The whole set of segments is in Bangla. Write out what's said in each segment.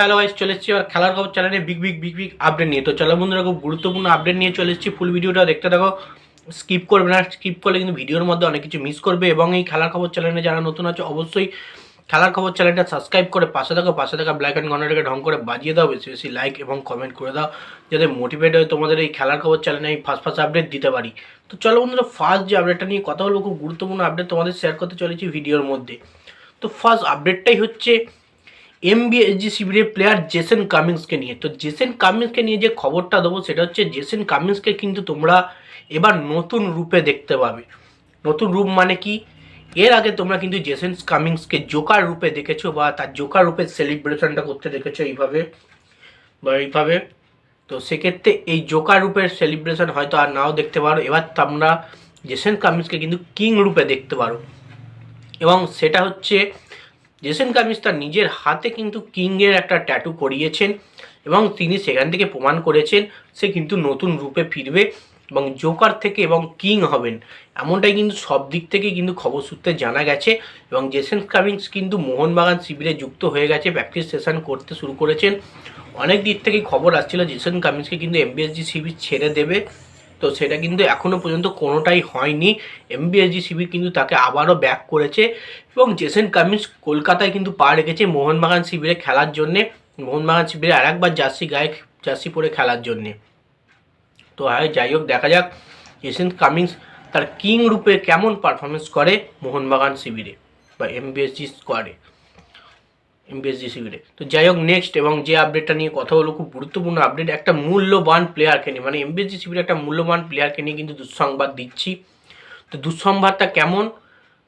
হ্যালো গাইস চলে এসেছি আর খেলার খবর চ্যানেলে big big big big update নিয়ে। তো চলো বন্ধুরা, খুব গুরুত্বপূর্ণ আপডেট নিয়ে চলে এসেছি। ফুল ভিডিওটা দেখতে থাকো। স্কিপ করবে না স্কিপ করলে কিন্তু ভিডিওর মধ্যে অনেক কিছু মিস করবে এবং এই খেলার খবর চ্যানেলে যারা নতুন আছে, অবশ্যই খেলার খবর চ্যানেলটা সাবস্ক্রাইব করে পাশে থাকো, পাশে থাকা ব্ল্যাক অ্যান্ড ঘন্টাটাকে ঢং করে বাজিয়ে দাও, বেশি বেশি লাইক এবং কমেন্ট করে দাও, যাতে মোটিভেট হয়ে তোমাদের এই খেলার খবর চ্যানেলে এই ফার্স্ট ফার্স্ট আপডেট দিতে পারি। তো চলো বন্ধুরা ফার্স্ট যে আপডেটটা নিয়ে কথা বলব, খুব গুরুত্বপূর্ণ আপডেট তোমাদের শেয়ার করতে চলেছি ভিডিওর মধ্যে। তো ফার্স্ট আপডেটটাই হচ্ছে এমবিএসজি শিবিরের প্লেয়ার জেসেন কামিংসকে নিয়ে। তো জেসেন কামিংসকে নিয়ে যে খবরটা দেবো, সেটা হচ্ছে জেসেন কামিংসকে কিন্তু তোমরা এবার নতুন রূপে দেখতে পাবে। নতুন রূপ মানে কি? এর আগে তোমরা কিন্তু জেসেন কামিংসকে জোকার রূপে দেখেছ বা তার জোকার রূপে সেলিব্রেশনটা করতে দেখেছ এইভাবে, বা এইভাবে। তো সেক্ষেত্রে এই জোকার রূপের সেলিব্রেশন হয়তো আর নাও দেখতে পারো। এবার তোমরা জেসেন কামিংসকে কিন্তু কিং রূপে দেখতে পারো। এবং সেটা হচ্ছে জেসেন কামিজ তার নিজের হাতে কিন্তু কিংয়ের একটা ট্যাটু করিয়েছেন এবং তিনি সেখান থেকে প্রমাণ করেছেন, সে কিন্তু নতুন রূপে ফিরবে এবং জোকার থেকে এবং কিং হবেন। এমনটাই কিন্তু সব দিক থেকে কিন্তু খবর সূত্রে জানা গেছে এবং জেসেন কামিংস কিন্তু মোহনবাগান শিবিরে যুক্ত হয়ে গেছে প্র্যাকটিস সেশন করতে শুরু করেছেন। অনেক দিক থেকেই খবর আসছিল জেসেন কামিংসকে কিন্তু এমবিএসজি শিবির ছেড়ে দেবে। তো সেটা কিন্তু এখনও পর্যন্ত কোনোটাই হয়নি। এমবিএসজি শিবির কিন্তু তাকে আবারও ব্যাক করেছে এবং জেসেন কামিন্স কলকাতায় কিন্তু পা রেখেছে মোহনবাগান শিবিরে খেলার জন্যে। মোহনবাগান শিবিরে আরেকবার জার্সি গায়ে, জার্সি পরে খেলার জন্যে। তো হ্যাঁ যাই হোক, দেখা যাক জেসেন কামিংস তার কিং রূপে কেমন পারফরমেন্স করে মোহনবাগান শিবিরে বা এমবিএসজি স্কোয়াডে এমবিএসজি শিবিরে তো যাই হোক নেক্সট এবং যে আপডেটটা নিয়ে কথা হলো, খুব গুরুত্বপূর্ণ আপডেট একটা মূল্যবান প্লেয়ারকে নিয়ে। মানে এমবিএসজি শিবিরে একটা মূল্যবান প্লেয়ারকে নিয়ে কিন্তু দুঃসংবাদ দিচ্ছি। তো দুঃসংবাদটা কেমন?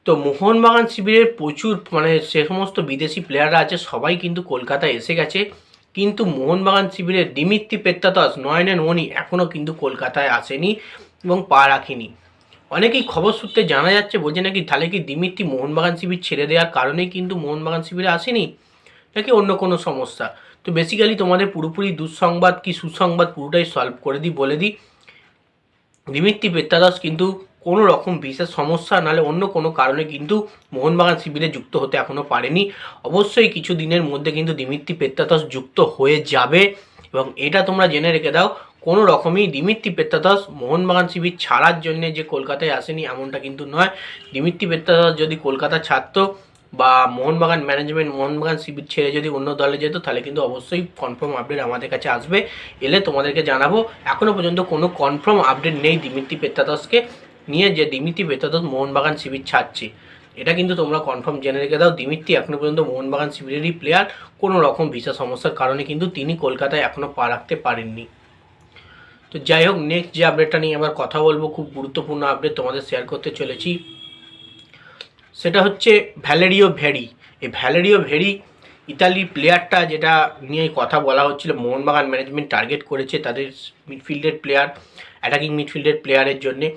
তো মোহনবাগান শিবিরের প্রচুর মানে সে সমস্ত বিদেশি প্লেয়াররা আছে, সবাই কিন্তু কলকাতায় এসে গেছে। কিন্তু মোহনবাগান শিবিরের দিমিত্রি পেত্তাতস নয়নেন মণি এখনও কিন্তু কলকাতায় আসেনি এবং পা রাখেনি। অনেকেই খবর সূত্রে জানা যাচ্ছে, বলছে নাকি তাহলে কি দিমিত্তি মোহনবাগান শিবির ছেড়ে দেওয়ার কারণেই কিন্তু মোহনবাগান শিবিরে আসেনি? নাকি অন্য কোনো সমস্যা? তো বেসিক্যালি তোমাদের পুরোপুরি দুঃসংবাদ কি সুসংবাদ পুরোটাই সলভ করে দিই, বলে দিই। দিমিত্রি পেত্তাদাস কিন্তু কোনো রকম বিশেষ সমস্যা, নাহলে অন্য কোনো কারণে কিন্তু মোহনবাগান শিবিরে যুক্ত হতে এখনও পারেনি। অবশ্যই কিছু দিনের মধ্যে কিন্তু দিমিত্রি পেত্তাদাস যুক্ত হয়ে যাবে এবং এটা তোমরা জেনে রেখে দাও, কোনো রকমই দিমিত্রি পেত্তাদাস মোহনবাগান শিবির ছাড়ার জন্য যে কলকাতায় আসেনি এমনটা কিন্তু নয়। দিমিত্রি পেত্তাদাস যদি কলকাতা ছাড়তো বা মোহনবাগান ম্যানেজমেন্ট মোহনবাগান শিবির ছেড়ে যদি অন্য দলে যেত, তাহলে কিন্তু অবশ্যই কনফার্ম আপডেট আমাদের কাছে আসবে। এলে তোমাদেরকে জানাব এখনও পর্যন্ত কোনো কনফার্ম আপডেট নেই দিমিত্রি পেত্তাদাসকে নিয়ে, যে দিমিত্রি পেত্তাদাস মোহনবাগান শিবির ছাড়ছে। এটা কিন্তু তোমরা কনফার্ম জেনে রেখে দাও দিমিত্রি এখনও পর্যন্ত মোহনবাগান শিবিরেরই প্লেয়ার কোনো রকম ভিসা সমস্যার কারণে কিন্তু তিনি কলকাতায় এখনও পা রাখতে পারেননি। তো যাই হোক নেক্সট যে আপডেটটা নিয়ে আবার কথা বলব, খুব গুরুত্বপূর্ণ আপডেট তোমাদের শেয়ার করতে চলেছি। সেটা হচ্ছে ভ্যালেরিও ভেরি। এই ভ্যালেরিও ভেরি ইতালির প্লেয়ারটা যেটা নিয়ে কথা বলা হচ্ছিল, মোহনবাগান ম্যানেজমেন্ট টার্গেট করেছে তাদের মিডফিল্ডের প্লেয়ার অ্যাটাকিং মিডফিল্ডের প্লেয়ারের জন্যে।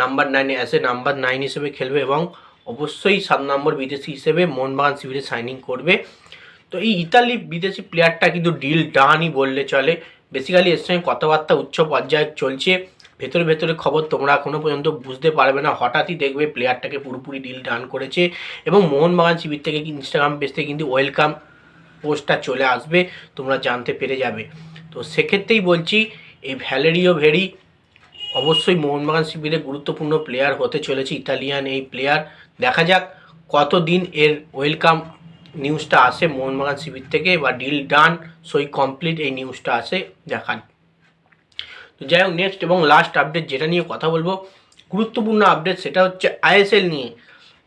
নাম্বার নাইনে অ্যাসে নাম্বার নাইন হিসেবে খেলবে এবং অবশ্যই সাত নম্বর বিদেশি হিসেবে মোহনবাগান শিবিরে সাইনিং করবে। তো এই ইতালি বিদেশি প্লেয়ারটা কিন্তু ডিল ডানই বললে চলে। বেসিক্যালি এর সঙ্গে কথাবার্তা উচ্চ পর্যায়ে চলছে। ভেতরে ভেতরে খবর তোমরা এখনও পর্যন্ত বুঝতে পারবে না। হঠাৎই দেখবে প্লেয়ারটাকে পুরোপুরি ডিল ডান করেছে এবং মোহনবাগান শিবির থেকে ইনস্টাগ্রাম পেজ থেকে কিন্তু ওয়েলকাম পোস্টটা চলে আসবে, তোমরা জানতে পেরে যাবে। তো সেক্ষেত্রেই বলছি, এই ভ্যালেরিও ভেরি, অবশ্যই মোহনবাগান শিবিরে গুরুত্বপূর্ণ প্লেয়ার হতে চলেছে ইতালিয়ান এই প্লেয়ার দেখা যাক কতদিন এর ওয়েলকাম নিউজটা আসে মোহনবাগান শিবির থেকে বা ডিল ডান সই কমপ্লিট এই নিউজটা আসে দেখান যাই হোক নেক্সট এবং লাস্ট আপডেট যেটা নিয়ে কথা বলব, গুরুত্বপূর্ণ আপডেট সেটা হচ্ছে আইএসএল নিয়ে।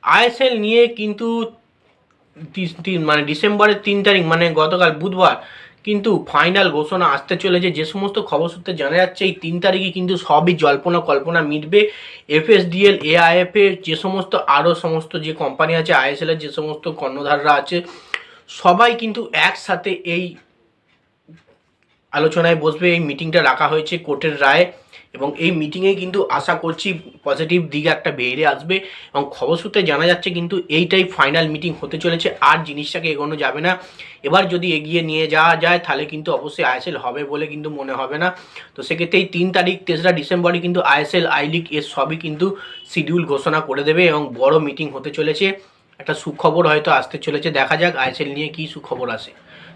আইএসএল নিয়ে কিন্তু মানে ডিসেম্বরের তিন তারিখ মানে গতকাল বুধবার কিন্তু ফাইনাল ঘোষণা আসতে চলেছে। যে সমস্ত খবর সূত্রে জানা যাচ্ছে, এই তিন তারিখে কিন্তু সবই জল্পনা কল্পনা মিটবে। এফএসডিএল এআইএফএ যে সমস্ত, আরও সমস্ত যে কোম্পানি আছে আইএসএল এর যে সমস্ত কর্ণধাররা আছে, সবাই কিন্তু একসাথে এই আলোচনায় বসবে, এই মিটিংটা রাখা হয়েছে কোর্টের রায় এবং এই মিটিংয়ে কিন্তু আশা করছি পজিটিভ দিক একটা বেরিয়ে আসবে এবং খবর সূত্রে জানা যাচ্ছে কিন্তু এইটাই ফাইনাল মিটিং হতে চলেছে, আর জিনিসটাকে এগোনো যাবে না। এবার যদি এগিয়ে নিয়ে যাওয়া যায় তাহলে কিন্তু অবশ্যই আইএসএল হবে বলে কিন্তু মনে হবে না। তো সেক্ষেত্রে এই তিন তারিখ, তেসরা ডিসেম্বরে কিন্তু আইএসএল আই লিগ এর সবই কিন্তু শিডিউল ঘোষণা করে দেবে এবং বড় মিটিং হতে চলেছে। একটা সুখবর হয়তো আসতে চলেছে, দেখা যাক আইএসএল নিয়ে কী সুখবর আসে।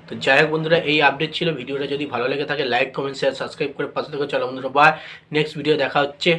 তো যাই হোক বন্ধুরা, এই আপডেট ছিল। ভিডিওটা যদি ভালো লেগে থাকে লাইক কমেন্ট শেয়ার সাবস্ক্রাইব করে পাশে থেকে চলো বন্ধুরা। বা নেক্সট ভিডিও দেখা হচ্ছে।